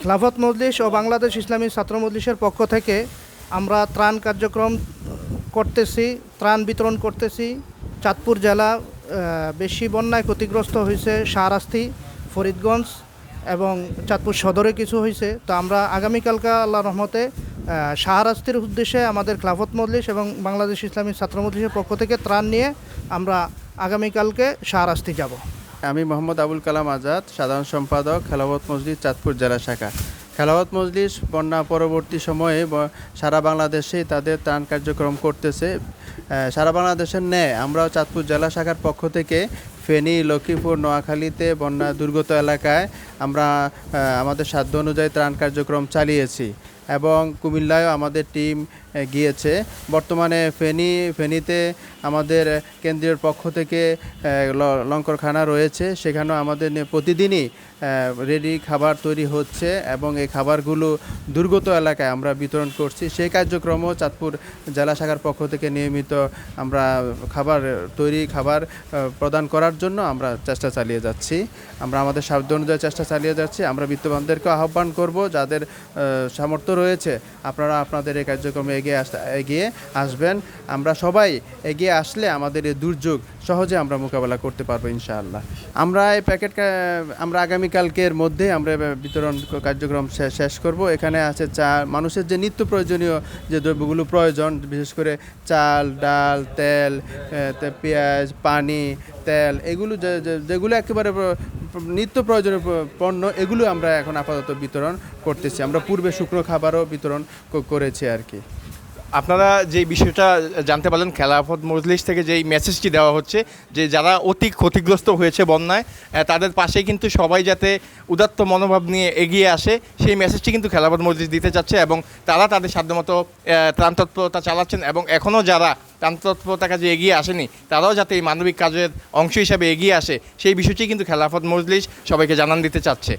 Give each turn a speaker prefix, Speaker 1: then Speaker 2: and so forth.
Speaker 1: খেলাফত মজলিস ও বাংলাদেশ ইসলামী ছাত্র মজলিসের পক্ষ থেকে আমরা ত্রাণ কার্যক্রম করতেছি, ত্রাণ বিতরণ করতেছি। চাঁদপুর জেলা বেশি বন্যায় ক্ষতিগ্রস্ত হয়েছে শাহরাস্তি, ফরিদগঞ্জ এবং চাঁদপুর সদরে কিছু হয়েছে। তো আমরা আগামীকালকা আল্লাহ রহমতে শাহরাস্তির উদ্দেশ্যে আমাদের খেলাফত মজলিস এবং বাংলাদেশ ইসলামী ছাত্র মজলিসের পক্ষ থেকে ত্রাণ নিয়ে আমরা আগামীকালকে শাহরাস্তি যাব।
Speaker 2: আমি মোহাম্মদ আবুল কালাম আজাদ, সাধারণ সম্পাদক খেলাবত মজলিস, চাঁদপুর জেলা শাখা। খেলাবত মজলিস বন্যা পরবর্তী সময়ে সারা বাংলাদেশে তাদের ত্রাণ কার্যক্রম করতেছে। সারা বাংলাদেশের ন্যায় আমরাও চাঁদপুর জেলা শাখার পক্ষ থেকে ফেনী, লক্ষ্মীপুর, নোয়াখালীতে বন্যা দুর্গত এলাকায় আমরা আমাদের সাধ্য অনুযায়ী ত্রাণ কার্যক্রম চালিয়েছি। এবং কুমিল্লায়ও আমাদের টিম গিয়েছে। বর্তমানে ফেনী, ফেনীতে আমাদের কেন্দ্রীয় পক্ষ থেকে লঙ্করখানা রয়েছে। সেখানেও আমাদের প্রতিদিনই রেডি খাবার তৈরি হচ্ছে এবং এই খাবারগুলো দুর্গত এলাকায় আমরা বিতরণ করছি। সেই কার্যক্রমও চাঁদপুর জেলা শাখার পক্ষ থেকে নিয়মিত আমরা খাবার, তৈরি খাবার প্রদান করার জন্য আমরা চেষ্টা চালিয়ে যাচ্ছি। আমরা আমাদের সাধ্য অনুযায়ী চেষ্টা চালিয়ে যাচ্ছি। আমরা বিত্তবানদেরকে আহ্বান করব যাদের সামর্থ্য রয়েছে। আপনারা আপনাদের এই কার্যক্রমে এগিয়ে আস এগিয়ে আসবেন। আমরা সবাই এগিয়ে আসলে আমাদের এই দুর্যোগ সহজে আমরা মোকাবেলা করতে পারব ইনশাআল্লাহ। আমরা এই প্যাকেট আমরা আগামীকালকের মধ্যে আমরা বিতরণ কার্যক্রম শেষ করব। এখানে আছে চা, মানুষের যে নিত্য প্রয়োজনীয় যে দ্রব্যগুলো প্রয়োজন, বিশেষ করে চাল, ডাল, তেল পেঁয়াজ, পানি, তেল, এগুলো যেগুলো একেবারে নিত্য প্রয়োজনীয় পণ্য, এগুলো আমরা এখন আপাতত বিতরণ করতেছি। আমরা পূর্বে শুকনো খাবারও বিতরণ করেছি আর কি।
Speaker 3: আপনারা যে বিষয়টা জানতে পারলেন, খেলাফত মজলিস থেকে যেই মেসেজটি দেওয়া হচ্ছে, যে যারা অতি ক্ষতিগ্রস্ত হয়েছে বন্যায় তাদের পাশে কিন্তু সবাই যাতে উদাত্ত মনোভাব নিয়ে এগিয়ে আসে, সেই মেসেজটি কিন্তু খেলাফত মজলিস দিতে চাচ্ছে এবং তারা তাদের সাধ্যমতো ত্রাণ তৎপরতা চালাচ্ছেন এবং এখনও যারা ত্রাণ তৎপরতা কাজে এগিয়ে আসেনি, তারাও যাতে এই মানবিক কাজের অংশ হিসাবে এগিয়ে আসে, সেই বিষয়টি কিন্তু খেলাফত মজলিস সবাইকে জানান দিতে চাচ্ছে।